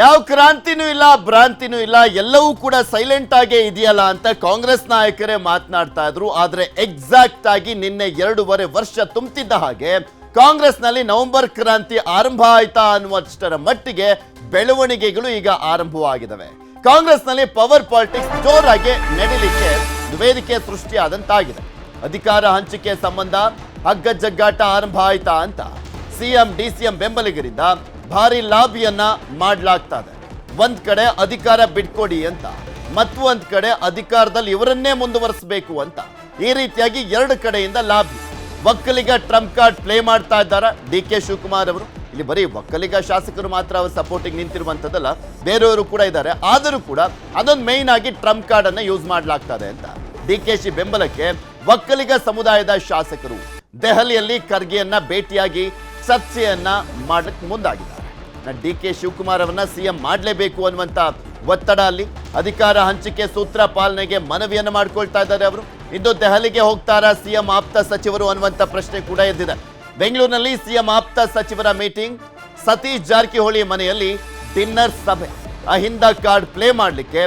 ಯಾವ ಕ್ರಾಂತಿನೂ ಇಲ್ಲ, ಭ್ರಾಂತಿನೂ ಇಲ್ಲ, ಎಲ್ಲವೂ ಕೂಡ ಸೈಲೆಂಟ್ ಆಗೇ ಇದೆಯಲ್ಲ ಅಂತ ಕಾಂಗ್ರೆಸ್ ನಾಯಕರೇ ಮಾತನಾಡ್ತಾ ಇದ್ರು. ಆದ್ರೆ ಎಕ್ಸಾಕ್ಟ್ ಆಗಿ ನಿನ್ನೆ ಎರಡೂವರೆ ವರ್ಷ ತುಂಬುತ್ತಿದ್ದ ಹಾಗೆ ಕಾಂಗ್ರೆಸ್ನಲ್ಲಿ ನವೆಂಬರ್ ಕ್ರಾಂತಿ ಆರಂಭ ಆಯ್ತಾ ಅನ್ನುವಷ್ಟರ ಮಟ್ಟಿಗೆ ಬೆಳವಣಿಗೆಗಳು ಈಗ ಆರಂಭವಾಗಿದ್ದಾವೆ. ಕಾಂಗ್ರೆಸ್ನಲ್ಲಿ ಪವರ್ ಪಾಲಿಟಿಕ್ಸ್ ಜೋರಾಗಿ ನಡೀಲಿಕ್ಕೆ ವೇದಿಕೆ ಸೃಷ್ಟಿಯಾದಂತಾಗಿದೆ. ಅಧಿಕಾರ ಹಂಚಿಕೆ ಸಂಬಂಧ ಹಗ್ಗ ಜಗ್ಗಾಟ ಆರಂಭ ಆಯ್ತಾ ಅಂತ ಸಿಎಂ, ಡಿಸಿಎಂ ಬೆಂಬಲಿಗರಿಂದ ಭಾರಿ ಲಾಬಿಯನ್ನ ಮಾಡಲಾಗ್ತಾ ಇದೆ ಒಂದ್ ಕಡೆ ಅಧಿಕಾರ ಬಿಟ್ಕೊಡಿ ಅಂತ ಮತ್ತು ಒಂದ್ ಕಡೆ ಅಧಿಕಾರದಲ್ಲಿ ಇವರನ್ನೇ ಮುಂದುವರಿಸಬೇಕು ಅಂತ. ಈ ರೀತಿಯಾಗಿ ಎರಡು ಕಡೆಯಿಂದ lobby. Vokkaliga trump card play ಮಾಡ್ತಾ ಇದ್ದಾರೆ? ಡಿ ಕೆ ಶಿವಕುಮಾರ್ ಅವರು? ಇಲ್ಲಿ ಬರೀ ಒಕ್ಕಲಿಗ ಶಾಸಕರು ಮಾತ್ರ ಅವ್ರ ಸಪೋರ್ಟಿಗೆ ನಿಂತಿರುವಂಥದ್ದಲ್ಲ, ಬೇರೆಯವರು ಕೂಡ ಇದ್ದಾರೆ. ಆದರೂ ಕೂಡ ಅದೊಂದು ಮೇಯ್ನ್ ಆಗಿ ಟ್ರಂಪ್ ಕಾರ್ಡ್ ಅನ್ನ ಯೂಸ್ ಮಾಡಲಾಗ್ತದೆ ಅಂತ. ಡಿ ಕೆ ಶಿ ಬೆಂಬಲಕ್ಕೆ ಒಕ್ಕಲಿಗ ಸಮುದಾಯದ ಶಾಸಕರು ದೆಹಲಿಯಲ್ಲಿ ಖರ್ಗೆಯನ್ನ ಭೇಟಿಯಾಗಿ ಚರ್ಚೆಯನ್ನ ಮಾಡಕ್ಕೆ ಮುಂದಾಗಿದ್ದಾರೆ. ಡಿ ಕೆ ಶಿವಕುಮಾರ್ ಅವರನ್ನ ಸಿಎಂ ಮಾಡಲೇಬೇಕು ಅನ್ನುವಂತ ಒತ್ತಡ ಅಲ್ಲಿ. ಅಧಿಕಾರ ಹಂಚಿಕೆ ಸೂತ್ರ ಪಾಲನೆಗೆ ಮನವಿಯನ್ನು ಮಾಡ್ಕೊಳ್ತಾ ಇದ್ದಾರೆ ಅವರು. ಇಂದು ದೆಹಲಿಗೆ ಹೋಗ್ತಾರಾ ಸಿಎಂ ಆಪ್ತ ಸಚಿವರು ಅನ್ನುವಂತ ಪ್ರಶ್ನೆ ಕೂಡ ಎದ್ದಿದೆ. ಬೆಂಗಳೂರಿನಲ್ಲಿ ಸಿಎಂ ಆಪ್ತ ಸಚಿವರ ಮೀಟಿಂಗ್. ಸತೀಶ್ ಜಾರಕಿಹೊಳಿ ಮನೆಯಲ್ಲಿ ಡಿನ್ನರ್ ಸಭೆ. ಅಹಿಂದ ಕಾರ್ಡ್ ಪ್ಲೇ ಮಾಡಲಿಕ್ಕೆ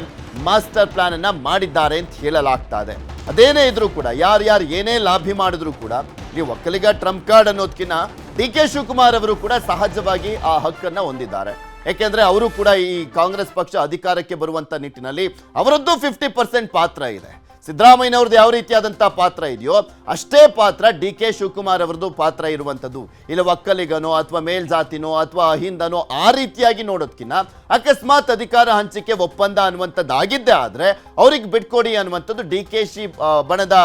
ಮಾಸ್ಟರ್ ಪ್ಲಾನ್ ಅನ್ನ ಮಾಡಿದ್ದಾರೆ ಅಂತ ಹೇಳಲಾಗ್ತಾ ಇದೆ. ಅದೇನೇ ಇದ್ರೂ ಕೂಡ ಯಾರ್ಯಾರು ಏನೇ ಲಾಭಿ ಮಾಡಿದ್ರು ಕೂಡ ಈ ಒಕ್ಕಲಿಗ ಟ್ರಂಪ್ ಕಾರ್ಡ್ ಅನ್ನೋದಕ್ಕಿಂತ ಡಿ ಕೆ ಶಿವಕುಮಾರ್ ಅವರು ಕೂಡ ಸಹಜವಾಗಿ ಆ ಹಕ್ಕನ್ನ ಹೊಂದಿದ್ದಾರೆ. ಯಾಕೆಂದ್ರೆ ಅವರು ಕೂಡ ಈ ಕಾಂಗ್ರೆಸ್ ಪಕ್ಷ ಅಧಿಕಾರಕ್ಕೆ ಬರುವಂತ ನಿಟ್ಟಿನಲ್ಲಿ ಅವರದ್ದು ಫಿಫ್ಟಿ ಪರ್ಸೆಂಟ್ ಪಾತ್ರ ಇದೆ. ಸಿದ್ದರಾಮಯ್ಯನವ್ರದ್ದು ಯಾವ ರೀತಿಯಾದಂಥ ಪಾತ್ರ ಇದೆಯೋ ಅಷ್ಟೇ ಪಾತ್ರ ಡಿ ಕೆ ಶಿವಕುಮಾರ್ ಅವರದ್ದು ಪಾತ್ರ ಇರುವಂಥದ್ದು ಇಲ್ಲ ಒಕ್ಕಲಿಗನೋ ಅಥವಾ ಮೇಲ್ಜಾತಿನೋ ಅಥವಾ ಅಹಿಂದನೋ ಆ ರೀತಿಯಾಗಿ ನೋಡೋದ್ಕಿನ್ನ ಅಕಸ್ಮಾತ್ ಅಧಿಕಾರ ಹಂಚಿಕೆ ಒಪ್ಪಂದ ಅನ್ನುವಂಥದ್ದಾಗಿದ್ದೇ ಆದರೆ ಅವ್ರಿಗೆ ಬಿಟ್ಕೊಡಿ ಅನ್ನುವಂಥದ್ದು ಡಿ ಕೆ ಶಿ ಬಣದ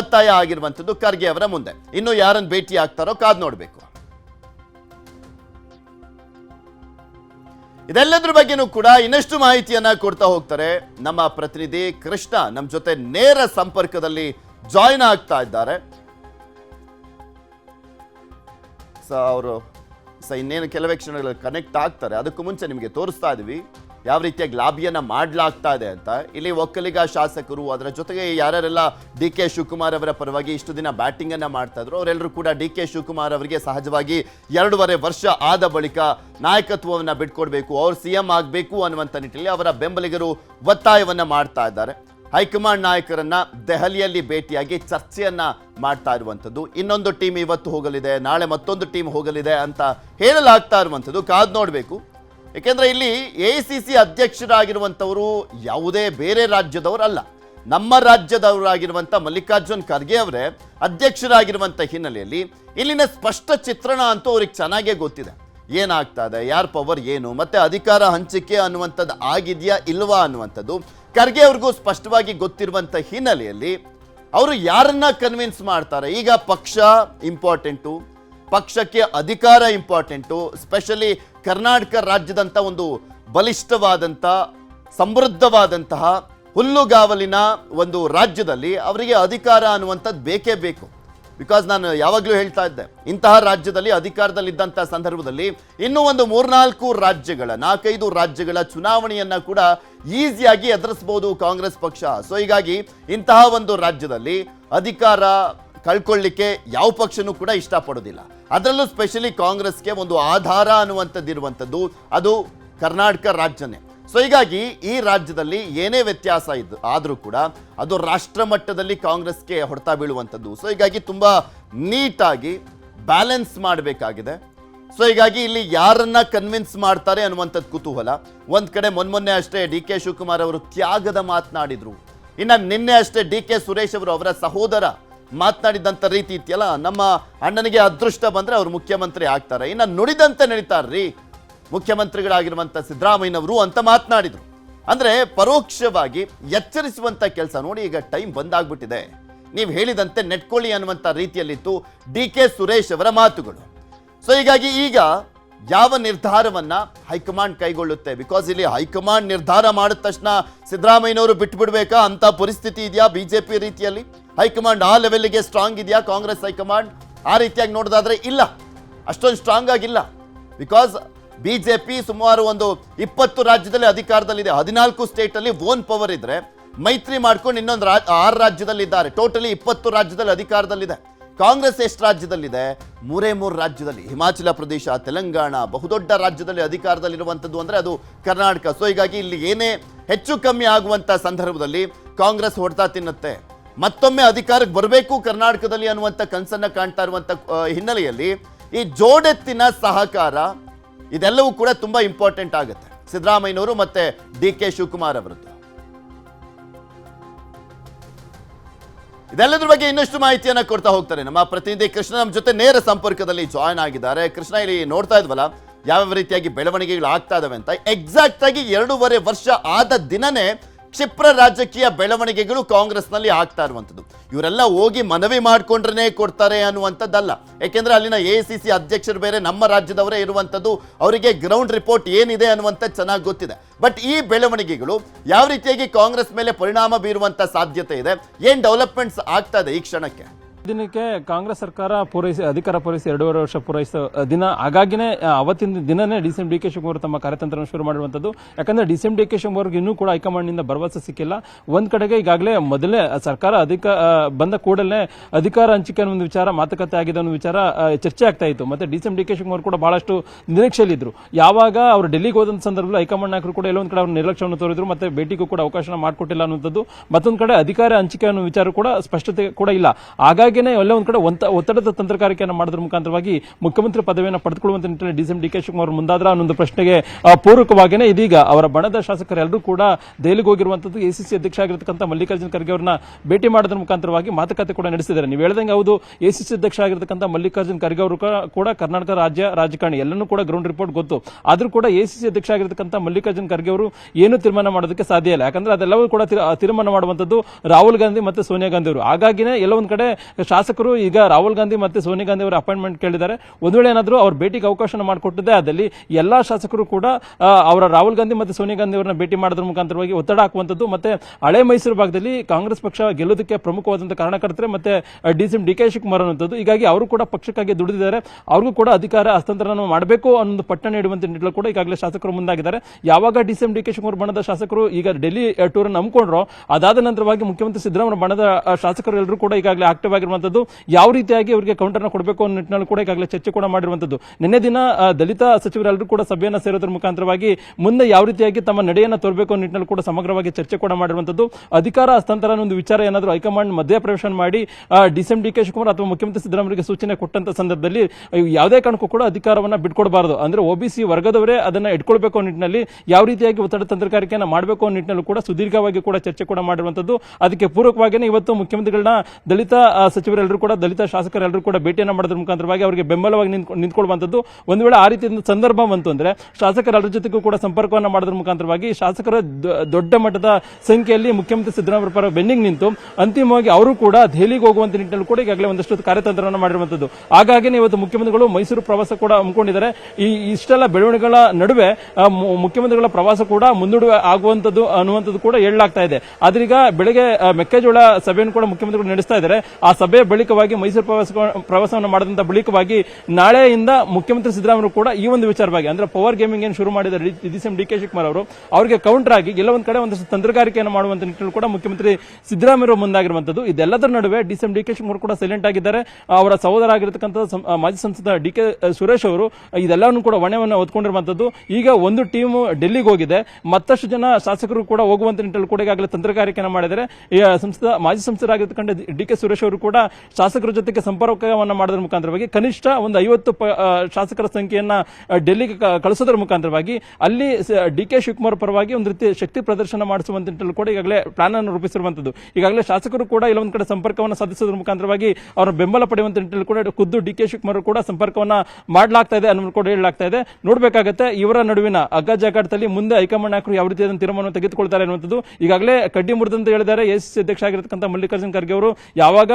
ಒತ್ತಾಯ ಆಗಿರುವಂಥದ್ದು ಖರ್ಗೆ ಅವರ ಮುಂದೆ. ಇನ್ನು ಯಾರನ್ನು ಭೇಟಿ ಆಗ್ತಾರೋ ಕಾದ್ ನೋಡಬೇಕು. ಇದೆಲ್ಲದ್ರ ಬಗ್ಗೆನೂ ಕೂಡ ಇನ್ನಷ್ಟು ಮಾಹಿತಿಯನ್ನ ಕೊಡ್ತಾ ಹೋಗ್ತಾರೆ. ನಮ್ಮ ಪ್ರತಿನಿಧಿ ಕೃಷ್ಣ ನಮ್ಮ ಜೊತೆ ನೇರ ಸಂಪರ್ಕದಲ್ಲಿ ಜಾಯಿನ್ ಆಗ್ತಾ ಇದ್ದಾರೆ. ಸೊ, ಅವರು, ಸ, ಇನ್ನೇನು ಕೆಲವೇ ಕ್ಷಣಗಳಲ್ಲಿ ಕನೆಕ್ಟ್ ಆಗ್ತಾರೆ. ಅದಕ್ಕೂ ಮುಂಚೆ ನಿಮಗೆ ತೋರಿಸ್ತಾ ಇದೀವಿ. ಯಾವ ರೀತಿಯಾಗಿ ಲಾಬಿಯನ್ನು ಮಾಡಲಾಗ್ತಾ ಇದೆ ಅಂತ ಇಲ್ಲಿ ಒಕ್ಕಲಿಗ ಶಾಸಕರು ಅದರ ಜೊತೆಗೆ ಯಾರ್ಯಾರೆಲ್ಲ ಡಿ ಕೆ ಶಿವಕುಮಾರ್ ಅವರ ಪರವಾಗಿ ಇಷ್ಟು ದಿನ ಬ್ಯಾಟಿಂಗನ್ನು ಮಾಡ್ತಾ ಇದ್ರು ಅವರೆಲ್ಲರೂ ಕೂಡ ಡಿ ಕೆ ಶಿವಕುಮಾರ್ ಅವರಿಗೆ ಸಹಜವಾಗಿ ಎರಡೂವರೆ ವರ್ಷ ಆದ ಬಳಿಕ ನಾಯಕತ್ವವನ್ನು ಬಿಟ್ಕೊಡ್ಬೇಕು, ಅವ್ರು ಸಿ ಎಂ ಆಗಬೇಕು ಅನ್ನುವಂಥ ನಿಟ್ಟಿನಲ್ಲಿ ಅವರ ಬೆಂಬಲಿಗರು ಒತ್ತಾಯವನ್ನು ಮಾಡ್ತಾ ಇದ್ದಾರೆ. ಹೈಕಮಾಂಡ್ ನಾಯಕರನ್ನ ದೆಹಲಿಯಲ್ಲಿ ಭೇಟಿಯಾಗಿ ಚರ್ಚೆಯನ್ನ ಮಾಡ್ತಾ ಇರುವಂಥದ್ದು. ಇನ್ನೊಂದು ಟೀಮ್ ಇವತ್ತು ಹೋಗಲಿದೆ, ನಾಳೆ ಮತ್ತೊಂದು ಟೀಮ್ ಹೋಗಲಿದೆ ಅಂತ ಹೇಳಲಾಗ್ತಾ ಇರುವಂಥದ್ದು. ಕಾದು ನೋಡಬೇಕು. ಯಾಕೆಂದ್ರೆ ಇಲ್ಲಿ ಎ ಸಿ ಸಿ ಅಧ್ಯಕ್ಷರಾಗಿರುವಂಥವರು ಯಾವುದೇ ಬೇರೆ ರಾಜ್ಯದವರಲ್ಲ. ನಮ್ಮ ರಾಜ್ಯದವರಾಗಿರುವಂಥ ಮಲ್ಲಿಕಾರ್ಜುನ್ ಖರ್ಗೆ ಅವರೇ ಅಧ್ಯಕ್ಷರಾಗಿರುವಂಥ ಹಿನ್ನೆಲೆಯಲ್ಲಿ ಇಲ್ಲಿನ ಸ್ಪಷ್ಟ ಚಿತ್ರಣ ಅಂತೂ ಅವ್ರಿಗೆ ಚೆನ್ನಾಗೇ ಗೊತ್ತಿದೆ. ಏನಾಗ್ತಾ ಇದೆ? ಯಾರ ಪವರ್ ಏನು? ಮತ್ತೆ ಅಧಿಕಾರ ಹಂಚಿಕೆ ಅನ್ನುವಂಥದ್ದು ಆಗಿದೆಯಾ ಇಲ್ವಾ ಅನ್ನುವಂಥದ್ದು ಖರ್ಗೆ ಅವ್ರಿಗೂ ಸ್ಪಷ್ಟವಾಗಿ ಗೊತ್ತಿರುವಂಥ ಹಿನ್ನೆಲೆಯಲ್ಲಿ ಅವರು ಯಾರನ್ನ ಕನ್ವಿನ್ಸ್ ಮಾಡ್ತಾರೆ? ಈಗ ಪಕ್ಷ ಇಂಪಾರ್ಟೆಂಟು ಪಕ್ಷಕ್ಕೆ ಅಧಿಕಾರ ಇಂಪಾರ್ಟೆಂಟು, ಸ್ಪೆಷಲಿ ಕರ್ನಾಟಕ ರಾಜ್ಯದಂಥ ಒಂದು ಬಲಿಷ್ಠವಾದಂಥ, ಸಮೃದ್ಧವಾದಂತಹ ಹುಲ್ಲುಗಾವಲಿನ ಒಂದು ರಾಜ್ಯದಲ್ಲಿ ಅವರಿಗೆ ಅಧಿಕಾರ ಅನ್ನುವಂಥದ್ದು ಬೇಕೇ ಬೇಕು. ಬಿಕಾಸ್ ನಾನು ಯಾವಾಗಲೂ ಹೇಳ್ತಾ ಇದ್ದೆ, ಇಂತಹ ರಾಜ್ಯದಲ್ಲಿ ಅಧಿಕಾರದಲ್ಲಿದ್ದಂಥ ಸಂದರ್ಭದಲ್ಲಿ ಇನ್ನೂ ಒಂದು ಮೂರ್ನಾಲ್ಕು ರಾಜ್ಯಗಳ, ನಾಲ್ಕೈದು ರಾಜ್ಯಗಳ ಚುನಾವಣೆಯನ್ನು ಕೂಡ ಈಸಿಯಾಗಿ ಎದುರಿಸ್ಬೋದು ಕಾಂಗ್ರೆಸ್ ಪಕ್ಷ. ಸೊ ಹೀಗಾಗಿ ಇಂತಹ ಒಂದು ರಾಜ್ಯದಲ್ಲಿ ಅಧಿಕಾರ ಕಳ್ಕೊಳ್ಳಿಕ್ಕೆ ಯಾವ ಪಕ್ಷನೂ ಕೂಡ ಇಷ್ಟಪಡೋದಿಲ್ಲ ಅದರಲ್ಲೂ ಸ್ಪೆಷಲಿ ಕಾಂಗ್ರೆಸ್ಗೆ ಒಂದು ಆಧಾರ ಅನ್ನುವಂಥದ್ದು ಇರುವಂಥದ್ದು ಅದು ಕರ್ನಾಟಕ ರಾಜ್ಯನೇ. ಸೊ ಹೀಗಾಗಿ ಈ ರಾಜ್ಯದಲ್ಲಿ ಏನೇ ವ್ಯತ್ಯಾಸ ಇದ್ದು ಆದರೂ ಕೂಡ ಅದು ರಾಷ್ಟ್ರ ಮಟ್ಟದಲ್ಲಿ ಕಾಂಗ್ರೆಸ್ಗೆ ಹೊಡೆತ ಬೀಳುವಂಥದ್ದು. ಸೊ ಹೀಗಾಗಿ ತುಂಬ ನೀಟಾಗಿ ಬ್ಯಾಲೆನ್ಸ್ ಮಾಡಬೇಕಾಗಿದೆ. ಸೊ ಹೀಗಾಗಿ ಇಲ್ಲಿ ಯಾರನ್ನ ಕನ್ವಿನ್ಸ್ ಮಾಡ್ತಾರೆ ಅನ್ನುವಂಥದ್ದು ಕುತೂಹಲ. ಒಂದು ಕಡೆ ಮೊನ್ಮೊನ್ನೆ ಅಷ್ಟೇ ಡಿ ಕೆ ಶಿವಕುಮಾರ್ ಅವರು ತ್ಯಾಗದ ಮಾತನಾಡಿದರು ಇನ್ನು ನಿನ್ನೆ ಅಷ್ಟೇ ಡಿ ಕೆ ಸುರೇಶ್ ಅವರು ಅವರ ಸಹೋದರ. ಮಾತನಾಡಿದಂಥ ರೀತಿ ಇತ್ಯಲ್ಲ, ನಮ್ಮ ಅಣ್ಣನಿಗೆ ಅದೃಷ್ಟ ಬಂದರೆ ಅವರು ಮುಖ್ಯಮಂತ್ರಿ ಆಗ್ತಾರೆ. ಇನ್ನು ನುಡಿದಂತೆ ನಡೀತಾರ್ರಿ. ಮುಖ್ಯಮಂತ್ರಿಗಳಾಗಿರುವಂಥ ಸಿದ್ದರಾಮಯ್ಯನವರು ಅಂತ ಮಾತನಾಡಿದರು. ಅಂದರೆ ಪರೋಕ್ಷವಾಗಿ ಎಚ್ಚರಿಸುವಂಥ ಕೆಲಸ. ನೋಡಿ, ಈಗ ಟೈಮ್ ಬಂದಾಗ್ಬಿಟ್ಟಿದೆ. ನೀವು ಹೇಳಿದಂತೆ ನೆಟ್ಕೊಳ್ಳಿ ಅನ್ನುವಂಥ ರೀತಿಯಲ್ಲಿತ್ತು ಡಿ ಕೆ ಸುರೇಶ್ ಅವರ ಮಾತುಗಳು. ಸೊ ಹೀಗಾಗಿ ಈಗ ಯಾವ ನಿರ್ಧಾರವನ್ನ ಹೈಕಮಾಂಡ್ ಕೈಗೊಳ್ಳುತ್ತೆ? ಬಿಕಾಸ್ ಇಲ್ಲಿ ಹೈಕಮಾಂಡ್ ನಿರ್ಧಾರ ಮಾಡಿದ ತಕ್ಷಣ ಸಿದ್ದರಾಮಯ್ಯನವರು ಬಿಟ್ಬಿಡ್ಬೇಕಾ? ಅಂತ ಪರಿಸ್ಥಿತಿ ಇದೆಯಾ ಬಿಜೆಪಿ ರೀತಿಯಲ್ಲಿ? ಹೈಕಮಾಂಡ್ ಆ ಲೆವೆಲ್ಗೆ ಸ್ಟ್ರಾಂಗ್ ಇದೆಯಾ ಕಾಂಗ್ರೆಸ್ ಹೈಕಮಾಂಡ್? ಆ ರೀತಿಯಾಗಿ ನೋಡೋದಾದ್ರೆ ಇಲ್ಲ. ಅಷ್ಟೊಂದು ಸ್ಟ್ರಾಂಗ್ ಆಗಿಲ್ಲ. ಬಿಕಾಸ್ ಬಿಜೆಪಿ ಸುಮಾರು ಒಂದು ಇಪ್ಪತ್ತು ರಾಜ್ಯದಲ್ಲಿ ಅಧಿಕಾರದಲ್ಲಿದೆ. ಹದಿನಾಲ್ಕು ಸ್ಟೇಟ್ ಅಲ್ಲಿ ಓನ್ ಪವರ್ ಇದ್ರೆ ಮೈತ್ರಿ ಮಾಡ್ಕೊಂಡು ಇನ್ನೊಂದು ರಾ ಆರು ರಾಜ್ಯದಲ್ಲಿದ್ದಾರೆ. ಟೋಟಲಿ ಇಪ್ಪತ್ತು ರಾಜ್ಯದಲ್ಲಿ ಅಧಿಕಾರದಲ್ಲಿದೆ. ಕಾಂಗ್ರೆಸ್ ಎಷ್ಟು ರಾಜ್ಯದಲ್ಲಿದೆ? ಮೂರೇ ಮೂರು ರಾಜ್ಯದಲ್ಲಿ. ಹಿಮಾಚಲ ಪ್ರದೇಶ, ತೆಲಂಗಾಣ, ಬಹುದೊಡ್ಡ ರಾಜ್ಯದಲ್ಲಿ ಅಧಿಕಾರದಲ್ಲಿರುವಂಥದ್ದು ಅಂದರೆ ಅದು ಕರ್ನಾಟಕ. ಸೊ ಹೀಗಾಗಿ ಇಲ್ಲಿ ಏನೇ ಹೆಚ್ಚು ಕಮ್ಮಿ ಆಗುವಂಥ ಸಂದರ್ಭದಲ್ಲಿ ಕಾಂಗ್ರೆಸ್ ಹೊಡೆತ ತಿನ್ನುತ್ತೆ. ಮತ್ತೊಮ್ಮೆ ಅಧಿಕಾರಕ್ಕೆ ಬರಬೇಕು ಕರ್ನಾಟಕದಲ್ಲಿ ಅನ್ನುವಂಥ ಕನಸನ್ನು ಕಾಣ್ತಾ ಇರುವಂಥ ಹಿನ್ನೆಲೆಯಲ್ಲಿ ಈ ಜೋಡೆತ್ತಿನ ಸಹಕಾರ ಇದೆಲ್ಲವೂ ಕೂಡ ತುಂಬ ಇಂಪಾರ್ಟೆಂಟ್ ಆಗುತ್ತೆ. ಸಿದ್ದರಾಮಯ್ಯನವರು ಮತ್ತು ಡಿ ಕೆ ಶಿವಕುಮಾರ್ ಅವರದ್ದು. ಇದೆಲ್ಲದ್ರ ಬಗ್ಗೆ ಇನ್ನಷ್ಟು ಮಾಹಿತಿಯನ್ನು ಕೊಡ್ತಾ ಹೋಗ್ತಾರೆ. ನಮ್ಮ ಪ್ರತಿನಿಧಿ ಕೃಷ್ಣ ನಮ್ಮ ಜೊತೆ ನೇರ ಸಂಪರ್ಕದಲ್ಲಿ ಜಾಯ್ನ್ ಆಗಿದ್ದಾರೆ. ಕೃಷ್ಣ ಇಲ್ಲಿ ನೋಡ್ತಾ ಇದ್ವಲ್ಲ ಯಾವ ರೀತಿಯಾಗಿ ಬೆಳವಣಿಗೆಗಳು ಆಗ್ತಾ ಇದಾವೆ ಅಂತ. ಎಕ್ಸಾಕ್ಟ್ ಆಗಿ ಎರಡೂವರೆ ವರ್ಷ ಆದ ದಿನನೇ ಕ್ಷಿಪ್ರ ರಾಜಕೀಯ ಬೆಳವಣಿಗೆಗಳು ಕಾಂಗ್ರೆಸ್ನಲ್ಲಿ ಆಗ್ತಾ ಇರುವಂಥದ್ದು. ಇವರೆಲ್ಲ ಹೋಗಿ ಮನವಿ ಮಾಡಿಕೊಂಡ್ರೆ ಕೊಡ್ತಾರೆ ಅನ್ನುವಂಥದ್ದಲ್ಲ. ಏಕೆಂದರೆ ಅಲ್ಲಿನ ಎ ಸಿ ಅಧ್ಯಕ್ಷರು ಬೇರೆ ನಮ್ಮ ರಾಜ್ಯದವರೇ ಇರುವಂಥದ್ದು ಅವರಿಗೆ ಗ್ರೌಂಡ್ ರಿಪೋರ್ಟ್ ಏನಿದೆ ಅನ್ನುವಂಥದ್ದು ಚೆನ್ನಾಗಿ ಗೊತ್ತಿದೆ. ಬಟ್ ಈ ಬೆಳವಣಿಗೆಗಳು ಯಾವ ರೀತಿಯಾಗಿ ಕಾಂಗ್ರೆಸ್ ಮೇಲೆ ಪರಿಣಾಮ ಬೀರುವಂತ ಸಾಧ್ಯತೆ ಇದೆ? ಏನು ಡೆವಲಪ್ಮೆಂಟ್ಸ್ ಆಗ್ತಾ ಇದೆ ಈ ಕ್ಷಣಕ್ಕೆ? ದಿನಕ್ಕೆ ಕಾಂಗ್ರೆಸ್ ಸರ್ಕಾರ ಪೂರೈಸಿ, ಅಧಿಕಾರ ಪೂರೈಸಿ ಎರಡೂವರೆ ವರ್ಷ ಪೂರೈಸಿದ ದಿನ. ಹಾಗಾಗಿನೇ ಅವತ್ತಿನ ದಿನನೇ D C M D K Shivakumar ತಮ್ಮ ಕಾರ್ಯತಂತ್ರವನ್ನು ಶುರು ಮಾಡುವಂಥದ್ದು. ಯಾಕಂದ್ರೆ D C M D K ಶಿವಕುಮಾರ್ಗೆ ಇನ್ನೂ ಕೂಡ ಹೈಕಮಾಂಡ್ನಿಂದ ಭರವಸೆ ಸಿಕ್ಕಿಲ್ಲ. ಒಂದ್ ಕಡೆಗೆ ಈಗಾಗಲೇ ಮೊದಲೇ ಸರ್ಕಾರ ಅಧಿಕ ಬಂದ ಕೂಡಲೇ ಅಧಿಕಾರ ಹಂಚಿಕೆ ಅನ್ನೋ ಒಂದು ವಿಚಾರ, ಮಾತುಕತೆ ಆಗಿದೆ ಅನ್ನೋ ವಿಚಾರ ಚರ್ಚೆ ಆಗ್ತಾ ಇತ್ತು. ಮತ್ತೆ D C M D K Shivakumar ಕೂಡ ಬಹಳಷ್ಟು ನಿರೀಕ್ಷೆಯಲ್ಲಿದ್ದರು ಯಾವಾಗ ಅವರು ಡೆಲ್ಲಿಗೆ ಹೋದಂತ ಸಂದರ್ಭದಲ್ಲಿ ಹೈಕಮಾಂಡ್ ನಾಯಕರು ಕೂಡ ಎಲ್ಲೊಂದು ಕಡೆ ಅವರು ನಿರ್ಲಕ್ಷ್ಯವನ್ನು ತೋರಿದ್ರು. ಮತ್ತೆ ಭೇಟಿಗೂ ಕೂಡ ಅವಕಾಶ ಮಾಡಿಕೊಟ್ಟಿಲ್ಲ ಅನ್ನುವಂಥದ್ದು. ಮತ್ತೊಂದು ಕಡೆ ಅಧಿಕಾರ ಹಂಚಿಕೆ ಅನ್ನೋ ವಿಚಾರ ಕೂಡ ಸ್ಪಷ್ಟತೆ ಕೂಡ ಇಲ್ಲ. ಹಾಗಾಗಿನೇ ಎಲ್ಲ ಒಂದ್ ಕಡೆ ಒಂತ- ಒತ್ತಡದ ತಂತ್ರಗಾರಿಕೆಯನ್ನು ಮಾಡೋದ್ರ ಮುಖಾಂತರವಾಗಿ ಮುಖ್ಯಮಂತ್ರಿ ಪದವಿಯನ್ನು ಪಡೆದುಕೊಳ್ಳುವಂತ ನಿಟ್ಟಿನಲ್ಲಿ D C D K Shivakumar ಮುಂದಾದ್ರ ಅನ್ನೊಂದು ಪ್ರಶ್ನೆಗೆ ಪೂರಕವಾಗಿಯೇ ಇದೀಗ ಅವರ ಬಣದ ಶಾಸಕರೆಲ್ಲರೂ ಕೂಡ ದೆಹಲಿಗೆ ಹೋಗಿರುವಂತದ್ದು ಎಸಿಸಿ ಅಧ್ಯಕ್ಷ ಆಗಿರತಕ್ಕಂಥ ಮಲ್ಲಿಕಾರ್ಜುನ ಖರ್ಗೆ ಅವರನ್ನ ಭೇಟಿ ಮಾಡೋದ್ರ ಮುಖಾಂತರವಾಗಿ ಮಾತುಕತೆ ಕೂಡ ನಡೆಸಿದ್ದಾರೆ. ನೀವು ಹೇಳ್ದಂಗೆ ಹೌದು, ಎಸಿಸಿ ಅಧ್ಯಕ್ಷ ಆಗಿರತಕ್ಕಂಥ ಮಲ್ಲಿಕಾರ್ಜುನ ಖರ್ಗೆ ಅವರು ಕೂಡ ಕರ್ನಾಟಕ ರಾಜ್ಯ ರಾಜಕಾರಣಿ, ಎಲ್ಲನೂ ಕೂಡ ಗ್ರೌಂಡ್ ರಿಪೋರ್ಟ್ ಗೊತ್ತು. ಆದರೂ ಕೂಡ ಎಸಿಸಿ ಅಧ್ಯಕ್ಷ ಆಗಿರತಕ್ಕಂಥ ಮಲ್ಲಿಕಾರ್ಜುನ ಖರ್ಗೆ ಅವರು ಏನು ತೀರ್ಮಾನ ಮಾಡೋದಕ್ಕೆ ಸಾಧ್ಯ ಇಲ್ಲ. ಯಾಕಂದ್ರೆ ಅದೆಲ್ಲವೂ ಕೂಡ ತೀರ್- ತೀರ್ಮಾನ ಮಾಡುವಂತದ್ದು ರಾಹುಲ್ ಗಾಂಧಿ ಮತ್ತೆ ಸೋನಿಯಾ ಗಾಂಧಿ ಅವರು. ಹಾಗಾಗಿನೇ ಎಲ್ಲ ಒಂದ್ ಕಡೆ ಶಾಸಕರು ಈಗ ರಾಹುಲ್ ಗಾಂಧಿ ಮತ್ತೆ ಸೋನಿಯಾ ಗಾಂಧಿ ಅವರ ಅಪಾಯಿಂಟ್ಮೆಂಟ್ ಕೇಳಿದ್ದಾರೆ. ಒಂದು ವೇಳೆ ಏನಾದರೂ ಅವ್ರ ಭೇಟಿಗೆ ಅವಕಾಶ ಮಾಡಿಕೊಟ್ಟಿದೆ ಅದಲ್ಲಿ ಎಲ್ಲ ಶಾಸಕರು ಕೂಡ ಅವರ ರಾಹುಲ್ ಗಾಂಧಿ ಮತ್ತು ಸೋನಿಯಾ ಗಾಂಧಿ ಅವರನ್ನ ಭೇಟಿ ಮಾಡೋದ್ರ ಮುಖಾಂತರವಾಗಿ ಒತ್ತಡ ಹಾಕುವಂಥದ್ದು ಮತ್ತೆ ಹಳೆ ಮೈಸೂರು ಭಾಗದಲ್ಲಿ ಕಾಂಗ್ರೆಸ್ ಪಕ್ಷ ಗೆಲ್ಲೋದಕ್ಕೆ ಪ್ರಮುಖವಾದಂಥ ಕಾರಣಕರ್ತರೆ ಮತ್ತೆ D CM D K Shivakumar ಅನ್ನುವಂಥದ್ದು ಹೀಗಾಗಿ ಅವರು ಕೂಡ ಪಕ್ಷಕ್ಕಾಗಿ ದುಡಿದಿದ್ದಾರೆ. ಅವ್ರಿಗೂ ಕೂಡ ಅಧಿಕಾರ ಹಸ್ತಾಂತರನ ಮಾಡಬೇಕು ಅನ್ನೋದು ಪಟ್ಟಣ ನೀಡುವಂತ ನಿಟ್ಟಿನಲ್ಲಿ ಕೂಡ ಈಗಾಗಲೇ ಶಾಸಕರು ಮುಂದಾಗಿದ್ದಾರೆ. ಯಾವಾಗ D C D K Shivakumar ಬಣದ ಶಾಸಕರು ಈಗ ಡೆಲ್ಲಿ ಟೂರ್ ನಂಬ್ಕೊಂಡ್ರು, ಅದಾದ ನಂತರವಾಗಿ ಮುಖ್ಯಮಂತ್ರಿ ಸಿದ್ದರಾಮಯ್ಯ ಬಣದ ಶಾಸಕರು ಎಲ್ಲರೂ ಕೂಡ ಈಗಾಗಲೇ ಆಕ್ಟಿವ್ ಆಗಿರುವಂತದ್ದು ಯಾವ ರೀತಿಯಾಗಿ ಅವರಿಗೆ ಕೌಂಟರ್ನ ಕೊಡಬೇಕು ಅನ್ನೋ ನಿಟ್ಟಿನಲ್ಲಿ ಕೂಡ ಈಗಾಗಲೇ ಚರ್ಚೆ ಕೂಡ ಮಾಡಿರುವಂತದ್ದು. ನಿನ್ನೆ ದಿನ ದಲಿತ ಸಚಿವರೆಲ್ಲರೂ ಕೂಡ ಸಭೆಯನ್ನು ಸೇರೋದ್ರ ಮುಖಾಂತರವಾಗಿ ಮುಂದೆ ಯಾವ ರೀತಿಯಾಗಿ ತಮ್ಮ ನಡೆಯನ್ನ ತೋರಬೇಕು ಅನ್ನೋ ನಿಟ್ಟಿನಲ್ಲಿ ಕೂಡ ಸಮಗ್ರವಾಗಿ ಚರ್ಚೆ ಕೂಡ ಮಾಡಿರುವಂತದ್ದು. ಅಧಿಕಾರ ಹಸ್ತಾಂತರ ಒಂದು ವಿಚಾರ ಏನಾದರೂ ಹೈಕಮಾಂಡ್ ಮಧ್ಯಪ್ರವೇಶ ಮಾಡಿ D C D K Shivakumar ಅಥವಾ ಮುಖ್ಯಮಂತ್ರಿ ಸಿದ್ದರಾಮಯ್ಯಗೆ ಸೂಚನೆ ಕೊಟ್ಟಂತ ಸಂದರ್ಭದಲ್ಲಿ ಯಾವುದೇ ಕಾರಣಕ್ಕೂ ಕೂಡ ಅಧಿಕಾರವನ್ನ ಬಿಟ್ಕೊಡಬಾರದು. ಅಂದ್ರೆ ಒಬಿಸಿ ವರ್ಗದವರೇ ಅದನ್ನ ಇಟ್ಕೊಳ್ಬೇಕು ಅನ್ನೋ ನಿಟ್ಟಿನಲ್ಲಿ ಯಾವ ರೀತಿಯಾಗಿ ಒತ್ತಡ ತಂತ್ರಗಾರಿಕೆಯನ್ನ ಮಾಡಬೇಕು ಅನ್ನೋ ನಿಟ್ಟಿನಲ್ಲಿ ಕೂಡ ಸುದೀರ್ಘವಾಗಿ ಕೂಡ ಚರ್ಚೆ ಕೂಡ ಮಾಡಿರುವಂತದ್ದು. ಅದಕ್ಕೆ ಪೂರಕವಾಗಿಯೇ ಇವತ್ತು ಮುಖ್ಯಮಂತ್ರಿಗಳನ್ನ ದಲಿತ ಸಚಿವರೆಲ್ಲರೂ ಕೂಡ, ದಲಿತ ಶಾಸಕರೆಲ್ಲರೂ ಕೂಡ ಭೇಟಿಯನ್ನು ಮಾಡೋದ್ರ ಮುಖಾಂತರವಾಗಿ ಅವರಿಗೆ ಬೆಂಬಲವಾಗಿ ನಿಂತ್ಕೊಳ್ಳುವಂಥದ್ದು ಒಂದು ವೇಳೆ ಆ ರೀತಿಯ ಸಂದರ್ಭ ಬಂತು ಅಂದ್ರೆ, ಶಾಸಕರೆಲ್ಲರ ಜೊತೆಗೂ ಕೂಡ ಸಂಪರ್ಕವನ್ನ ಮಾಡೋದ್ರ ಮುಖಾಂತರವಾಗಿ ಶಾಸಕರ ದೊಡ್ಡ ಮಟ್ಟದ ಸಂಖ್ಯೆಯಲ್ಲಿ ಮುಖ್ಯಮಂತ್ರಿ ಸಿದ್ದರಾಮಯ್ಯ ಪರ ಬೆನ್ನಿಂಗ್ ನಿಂತು, ಅಂತಿಮವಾಗಿ ಅವರು ಕೂಡ ದೆಹಲಿಗೆ ಹೋಗುವಂತ ನಿಟ್ಟಿನಲ್ಲಿ ಕೂಡ ಈಗಾಗಲೇ ಒಂದಷ್ಟು ಕಾರ್ಯತಂತ್ರವನ್ನು ಮಾಡಿರುವಂಥದ್ದು. ಹಾಗಾಗಿ ಇವತ್ತು ಮುಖ್ಯಮಂತ್ರಿಗಳು ಮೈಸೂರು ಪ್ರವಾಸ ಕೂಡ ಹಮ್ಮಿಕೊಂಡಿದ್ದಾರೆ. ಈ, ಇಷ್ಟೆಲ್ಲ ಬೆಳವಣಿಗೆಗಳ ನಡುವೆ ಮುಖ್ಯಮಂತ್ರಿಗಳ ಪ್ರವಾಸ ಕೂಡ ಮುಂದೂಡುವ ಆಗುವಂಥದ್ದು, ಅನ್ನುವಂಥದ್ದು ಕೂಡ ಹೇಳಲಾಗ್ತಾ ಇದೆ. ಆದ್ರೀಗ ಬೆಳಗ್ಗೆ ಮೆಕ್ಕೆಜೋಳ ಸಭೆಯನ್ನು ಕೂಡ ಮುಖ್ಯಮಂತ್ರಿಗಳು ನಡೆಸ್ತಾ ಇದ್ದಾರೆ. ಆ ಸಭೆಯ ಬಳಿಕವಾಗಿ ಮೈಸೂರು ಪ್ರವಾಸ ಪ್ರವಾಸವನ್ನು ಮಾಡಿದಂತ ಬಳಿಕವಾಗಿ ನಾಳೆಯಿಂದ ಮುಖ್ಯಮಂತ್ರಿ ಸಿದ್ದರಾಮಯ್ಯ ಕೂಡ ಈ ಒಂದು ವಿಚಾರವಾಗಿ, ಅಂದ್ರೆ ಪವರ್ ಗೇಮಿಂಗ್ ಏನು ಶುರು ಮಾಡಿದ D C D K Shivakumar ಅವರು, ಅವರಿಗೆ ಕೌಂಟರ್ ಆಗಿ ಎಲ್ಲ ಒಂದ್ ಕಡೆ ಒಂದಷ್ಟು ತಂತ್ರಗಾರಿಕೆಯನ್ನು ಮಾಡುವಂತ ನಿಟ್ಟಿನಲ್ಲಿ ಕೂಡ ಮುಖ್ಯಮಂತ್ರಿ ಸಿದ್ದರಾಮಯ್ಯ ಮುಂದಾಗಿರುವಂತದ್ದು. ಇದೆಲ್ಲದರ ನಡುವೆ D C D K Shivakumar ಕೂಡ ಸೈಲೆಂಟ್ ಆಗಿದ್ದಾರೆ. ಅವರ ಸಹೋದರ ಆಗಿರತಕ್ಕಂಥ ಮಾಜಿ ಸಂಸದ ಡಿ ಕೆ ಸುರೇಶ್ ಅವರು ಇದೆಲ್ಲವನ್ನು ಕೂಡ ಹೊಣೆವನ್ನು ಹೊತ್ಕೊಂಡಿರುವಂತದ್ದು. ಈಗ ಒಂದು ಟೀಮ್ ಡೆಲ್ಲಿಗೆ ಹೋಗಿದೆ. ಮತ್ತಷ್ಟು ಜನ ಶಾಸಕರು ಕೂಡ ಹೋಗುವಂತ ನಿಟ್ಟಿನಲ್ಲಿ ಕೂಡ ಈಗಾಗಲೇ ತಂತ್ರಗಾರಿಕೆಯನ್ನು ಮಾಡಿದ್ದಾರೆ. ಈ ಸಂಸದ, ಮಾಜಿ ಸಂಸದರಾಗಿರ್ತಕ್ಕಂಥ ಡಿ ಕೆ ಸುರೇಶ್ ಅವರು ಕೂಡ ಶಾಸಕರ ಜೊತೆಗೆ ಸಂಪರ್ಕವನ್ನು ಮಾಡೋದ್ರ ಮುಖಾಂತರವಾಗಿ ಕನಿಷ್ಠ ಒಂದು ಐವತ್ತು ಶಾಸಕರ ಸಂಖ್ಯೆಯನ್ನ ಡೆಲ್ಲಿಗೆ ಕಳಿಸೋದ್ರ ಮುಖಾಂತರವಾಗಿ ಅಲ್ಲಿ ಡಿ ಕೆ ಶಿವಕುಮಾರ್ ಪರವಾಗಿ ಒಂದು ರೀತಿ ಶಕ್ತಿ ಪ್ರದರ್ಶನ ಮಾಡಿಸುವಂತ ಕೂಡ ಈಗಾಗಲೇ ಪ್ಲಾನ್ ಅನ್ನು ರೂಪಿಸಿರುವಂತದ್ದು. ಈಗಾಗಲೇ ಶಾಸಕರು ಕೂಡ ಇಲ್ಲ ಒಂದು ಕಡೆ ಸಂಪರ್ಕವನ್ನು ಸಾಧಿಸೋದ್ರ ಮುಖಾಂತರವಾಗಿ ಅವರ ಬೆಂಬಲ ಪಡೆಯುವಂತ ನಿಟ್ಟಿನಲ್ಲಿ ಕೂಡ ಖುದ್ದು ಡಿ ಕೆ ಶಿವಕುಮಾರ್ ಕೂಡ ಸಂಪರ್ಕವನ್ನ ಮಾಡಲಾಗ್ತಾ ಇದೆ ಅನ್ನೋದು ಕೂಡ ಹೇಳಲಾಗ್ತಾ ಇದೆ. ನೋಡಬೇಕಾಗತ್ತೆ ಇವರ ನಡುವಿನ ಅಗ್ಗ ಜಾಗಾಟದಲ್ಲಿ ಮುಂದೆ ಹೈಕಮಾಂಡ್ ನಾಯಕರು ಯಾವ ರೀತಿಯಾದ ತೀರ್ಮಾನವನ್ನು ತೆಗೆದುಕೊಳ್ತಾರೆ ಅನ್ನುವಂಥದ್ದು. ಈಗಾಗಲೇ ಕಡ್ಡಿ ಮುರಿದಂತ ಹೇಳಿದ್ದಾರೆ. ಎಸ್ ಅಧ್ಯಕ್ಷ ಆಗಿರತಕ್ಕಂಥ ಮಲ್ಲಿಕಾರ್ಜುನ್ ಖರ್ಗೆ ಅವರು ಯಾವಾಗ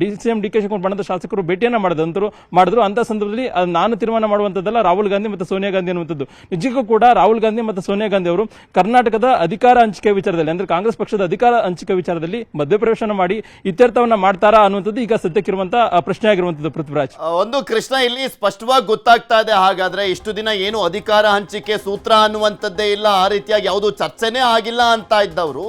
D C M D K Shivakumar ಶಾಸಕರು ಭೇಟಿಯನ್ನ ಮಾಡಿದಂತರು ಮಾಡಿದ್ರು. ಅಂತ ಸಂದರ್ಭದಲ್ಲಿ ನಾನು ತೀರ್ಮಾನ ಮಾಡುವಂತದ್ದಲ್ಲ ರಾಹುಲ್ ಗಾಂಧಿ ಮತ್ತು ಸೋನಿಯಾ ಗಾಂಧಿ ಅನ್ನುವಂಥದ್ದು. ನಿಜಕ್ಕೂ ಕೂಡ ರಾಹುಲ್ ಗಾಂಧಿ ಮತ್ತು ಸೋನಿಯಾ ಗಾಂಧಿ ಅವರು ಕರ್ನಾಟಕದ ಅಧಿಕಾರ ಹಂಚಿಕೆ ವಿಚಾರದಲ್ಲಿ, ಅಂದ್ರೆ ಕಾಂಗ್ರೆಸ್ ಪಕ್ಷದ ಅಧಿಕಾರ ಹಂಚಿಕೆ ವಿಚಾರದಲ್ಲಿ ಮಧ್ಯಪ್ರವೇಶನ ಮಾಡಿ ಇತ್ಯರ್ಥವನ್ನ ಮಾಡ್ತಾರಾ ಅನ್ನುವಂಥದ್ದು ಈಗ ಸದ್ಯಕ್ಕಿರುವಂತಹ ಪ್ರಶ್ನೆ ಆಗಿರುವಂತದ್ದು ಪೃಥ್ವಿರಾಜ್. ಒಂದು ಕೃಷ್ಣ ಇಲ್ಲಿ ಸ್ಪಷ್ಟವಾಗಿ ಗೊತ್ತಾಗ್ತಾ ಇದೆ. ಹಾಗಾದ್ರೆ ಇಷ್ಟು ದಿನ ಏನು ಅಧಿಕಾರ ಹಂಚಿಕೆ ಸೂತ್ರ ಅನ್ನುವಂಥದ್ದೇ ಇಲ್ಲ. ಆ ರೀತಿಯಾಗಿ ಯಾವುದು ಚರ್ಚೆನೇ ಆಗಿಲ್ಲ ಅಂತ ಇದ್ದವರು.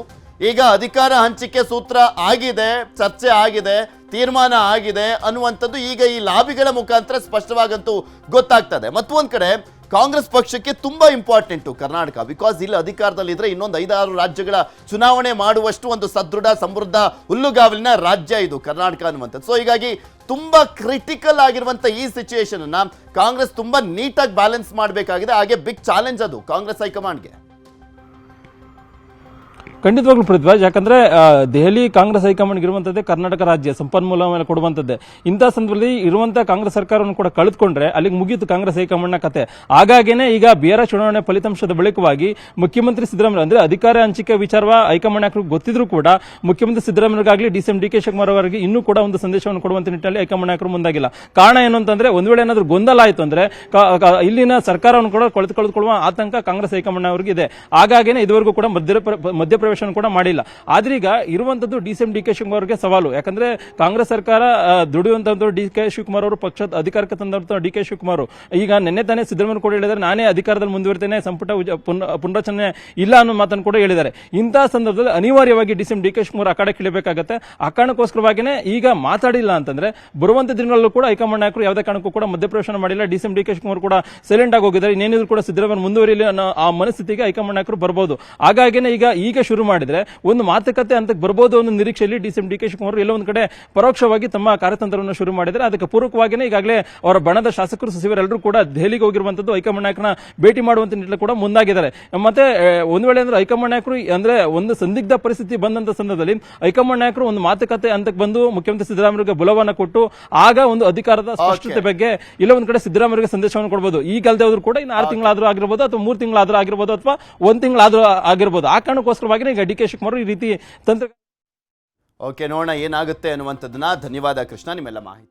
ಈಗ ಅಧಿಕಾರ ಹಂಚಿಕೆ ಸೂತ್ರ ಆಗಿದೆ, ಚರ್ಚೆ ಆಗಿದೆ, ತೀರ್ಮಾನ ಆಗಿದೆ ಅನ್ನುವಂಥದ್ದು ಈಗ ಈ ಲಾಬಿಗಳ ಮುಖಾಂತರ ಸ್ಪಷ್ಟವಾಗಂತೂ ಗೊತ್ತಾಗ್ತದೆ. ಮತ್ತೊಂದ್ ಕಡೆ ಕಾಂಗ್ರೆಸ್ ಪಕ್ಷಕ್ಕೆ ತುಂಬಾ ಇಂಪಾರ್ಟೆಂಟು ಕರ್ನಾಟಕ ಬಿಕಾಸ್ ಇಲ್ಲಿ ಅಧಿಕಾರದಲ್ಲಿ ಇದ್ರೆ ಇನ್ನೊಂದು ಐದಾರು ರಾಜ್ಯಗಳ ಚುನಾವಣೆ ಮಾಡುವಷ್ಟು ಒಂದು ಸದೃಢ, ಸಮೃದ್ಧ ಹುಲ್ಲುಗಾವಲಿನ ರಾಜ್ಯ ಇದು ಕರ್ನಾಟಕ ಅನ್ನುವಂಥದ್ದು. ಸೊ ಹೀಗಾಗಿ ತುಂಬಾ ಕ್ರಿಟಿಕಲ್ ಆಗಿರುವಂತ ಈ ಸಿಚುಯೇಷನ್ ಅನ್ನ ಕಾಂಗ್ರೆಸ್ ತುಂಬಾ ನೀಟಾಗಿ ಬ್ಯಾಲೆನ್ಸ್ ಮಾಡಬೇಕಾಗಿದೆ. ಹಾಗೆ ಬಿಗ್ ಚಾಲೆಂಜ್ ಅದು ಕಾಂಗ್ರೆಸ್ ಹೈಕಮಾಂಡ್ಗೆ. ಖಂಡಿತವಾಗ್ಲೂ ಪೃಥ್ವಿರಾಜ್, ಯಾಕಂದ್ರೆ ದೆಹಲಿ ಕಾಂಗ್ರೆಸ್ ಹೈಕಮಾಂಡ್ ಇರುವಂತದ್ದೇ ಕರ್ನಾಟಕ ರಾಜ್ಯ ಸಂಪನ್ಮೂಲ ಮೇಲೆ ಕೊಡುವಂತದ್ದೇ. ಇಂತಹ ಸಂದರ್ಭದಲ್ಲಿ ಇರುವಂತಹ ಕಾಂಗ್ರೆಸ್ ಸರ್ಕಾರವನ್ನು ಕೂಡ ಕಳೆದುಕೊಂಡ್ರೆ, ಅಲ್ಲಿಗೆ ಮುಗಿಯಿತು ಕಾಂಗ್ರೆಸ್ ಹೈಕಮಾಂಡ್ನ ಕತೆ. ಹಾಗಾಗಿನೇ ಈಗ ಬಿಹಾರ ಚುನಾವಣೆ ಫಲಿತಾಂಶದ ಬಳಿಕವಾಗಿ ಮುಖ್ಯಮಂತ್ರಿ ಸಿದ್ದರಾಮಯ್ಯ, ಅಂದ್ರೆ ಅಧಿಕಾರ ಹಂಚಿಕೆ ವಿಚಾರವ ಹೈಕಮಾಂಡ್ ನಾಯಕರಿಗೆ ಗೊತ್ತಿದ್ರು ಕೂಡ, ಮುಖ್ಯಮಂತ್ರಿ ಸಿದ್ದರಾಮಯ್ಯಗಾಗಲಿ ಡಿಸಿಎಂ ಡಿ ಕೆ ಶಿವಕುಮಾರ್ ಅವರಿಗೆ ಇನ್ನೂ ಕೂಡ ಒಂದು ಸಂದೇಶವನ್ನು ಕೊಡುವಂತ ನಿಟ್ಟಿನಲ್ಲಿ ಹೈಕಮಾಂಡ್ ನಾಯಕರು ಮುಂದಾಗಿಲ್ಲ. ಕಾರಣ ಏನು ಅಂತಂದ್ರೆ, ಒಂದು ವೇಳೆ ಏನಾದರೂ ಗೊಂದಲ ಆಯಿತು ಅಂದ್ರೆ ಇಲ್ಲಿನ ಸರ್ಕಾರವನ್ನು ಕೂಡ ಕಳೆದುಕೊಳ್ಳುವ ಆತಂಕ ಕಾಂಗ್ರೆಸ್ ಹೈಕಮಾಂಡ್ ಅವರಿಗೆ ಇದೆ ಹಾಗಾಗಿನೇ ಇದುವರೆಗೂ ಕೂಡ ಮಧ್ಯ ಮಧ್ಯಪ್ರವೇಶವನ್ನು ಕೂಡ ಮಾಡಿಲ್ಲ. ಆದ್ರೆ ಈಗ ಇರುವಂತದ್ದು D C M D K Shivakumar ಅವರಿಗೆ ಸವಾಲು. ಯಾಕಂದ್ರೆ ಕಾಂಗ್ರೆಸ್ ಸರ್ಕಾರ ಆ, ದುಡಿಯುವಂತದ್ದು ಡಿ ಕೆ ಶಿವಕುಮಾರ್ ಅವರು ಪಕ್ಷದ ಅಧಿಕಾರಕ್ಕೆ ತಂದಂತ ಡಿ ಕೆ ಶಿವಕುಮಾರ್ ಈಗ ನಿನ್ನೆ ತಾನೇ ಸಿದ್ದರಾಮಯ್ಯ ಕೂಡ ಹೇಳಿದ್ರೆ ನಾನೇ ಅಧಿಕಾರದಲ್ಲಿ ಮುಂದುವರಿತೇನೆ ಸಂಪುಟ ಪುನರಚನೆ ಇಲ್ಲ ಅನ್ನೋ ಮಾತನ್ನು ಕೂಡ ಹೇಳಿದ್ದಾರೆ. ಇಂತಹ ಸಂದರ್ಭದಲ್ಲಿ ಅನಿವಾರ್ಯವಾಗಿ D C M D K Shivakumar ಅಖಾಡಕ್ಕೆ ಇಳಿಬೇಕಾಗತ್ತೆ. ಆ ಕಾರಣಕ್ಕೋಸ್ಕರವಾಗಿನೇ ಈಗ ಮಾತಾಡಿಲ್ಲ ಅಂತಂದ್ರೆ ಬರುವಂತ ದಿನಗಳಲ್ಲೂ ಕೂಡ ಹೈಕಮಾಂಡ್ ನಾಯಕರು ಯಾವುದೇ ಕಾರಣಕ್ಕೂ ಕೂಡ ಮಧ್ಯಪ್ರವೇಶ ಮಾಡಿಲ್ಲ. D C M D K Shivakumar ಕೂಡ ಸೈಲೆಂಟ್ ಆಗಿ ಹೋಗಿದ್ದಾರೆ. ಇನ್ನೇನಿದ್ರು ಕೂಡ ಸಿದ್ದರಾಮಯ್ಯ ಮುಂದುವರಿಯಲಿ ಅನ್ನೋ ಆ ಮನಸ್ಥಿತಿಗೆ ಹೈಕಮಾಂಡ್ ನಾಯಕರು ಬರಬಹುದು ಹಾಗಾಗಿನೇ ಈಗ ಈಗ ಶುರು ಮಾಡಿದ್ರೆ ಒಂದು ಮಾತುಕತೆ ಅಂತ ಬರ್ಬೋದು ಅನ್ನೋ ನಿರೀಕ್ಷೆಯಲ್ಲಿ D CM D K Shivakumar ಎಲ್ಲೋ ಒಂದು ಕಡೆ ಪರೋಕ್ಷವಾಗಿ ತಮ್ಮ ಕಾರ್ಯತಂತ್ರವನ್ನು ಶುರು ಮಾಡಿದ್ರೆ ಅದಕ್ಕೆ ಪೂರಕವಾಗಿನೇ ಈಗಾಗಲೇ ಅವರ ಬಣದ ಶಾಸಕರು ಸಚಿವರೆಲ್ಲರೂ ಕೂಡ ದೆಹಲಿಗೆ ಹೋಗಿರುವಂತದ್ದು ಹೈಕಮಾಂಡ್ ನಾಯಕನ ಭೇಟಿ ಮಾಡುವಂತ ನಿಟ್ಟಿನಲ್ಲಿ ಕೂಡ ಮುಂದಾಗಿದ್ದಾರೆ. ಮತ್ತೆ ಒಂದು ವೇಳೆ ಅಂದ್ರೆ ಹೈಕಮಾಂಡ್ ನಾಯಕರು ಅಂದ್ರೆ ಒಂದು ಸಂದಿಗ್ಧ ಪರಿಸ್ಥಿತಿ ಬಂದಂತ ಸಂದರ್ಭದಲ್ಲಿ ಹೈಕಮಾಂಡ್ ನಾಯಕರು ಒಂದು ಮಾತುಕತೆ ಹಂತಕ್ಕೆ ಬಂದು ಮುಖ್ಯಮಂತ್ರಿ ಸಿದ್ದರಾಮಯ್ಯಗೆ ಬುಲವನ್ನ ಕೊಟ್ಟು ಆಗ ಒಂದು ಅಧಿಕಾರದ ಸ್ಪಷ್ಟತೆ ಬಗ್ಗೆ ಇಲ್ಲ ಒಂದ್ ಕಡೆ ಸಿದ್ದರಾಮಯ್ಯಗೆ ಸಂದೇಶವನ್ನು ಕೊಡಬಹುದು ಈ ಕಾಲದ ಹೋದ್ರು ಕೂಡ ಇನ್ನು ಆರು ತಿಂಗಳಾದ್ರೂ ಆಗಿರ್ಬೋದು ಅಥವಾ ಮೂರು ತಿಂಗಳಾದ್ರೂ ಆಗಿರ್ಬೋದು ಅಥವಾ ಒಂದ್ ತಿಂಗಳಾದ್ರೂ ಆಗಿರ್ಬೋದು. ಆ ಕಾರಣಕ್ಕೋಸ್ಕರವಾಗಿ ಈಗ ಡಿ ಕೆ ಶಿವಕುಮಾರ್ ಈ ರೀತಿ ತಂತ್ರ ಓಕೆ, ನೋಡೋಣ ಏನಾಗುತ್ತೆ ಅನ್ನುವಂಥದ್ದನ್ನ. ಧನ್ಯವಾದ ಕೃಷ್ಣ, ನಿಮ್ಮೆಲ್ಲ ಮಾಹಿತಿ.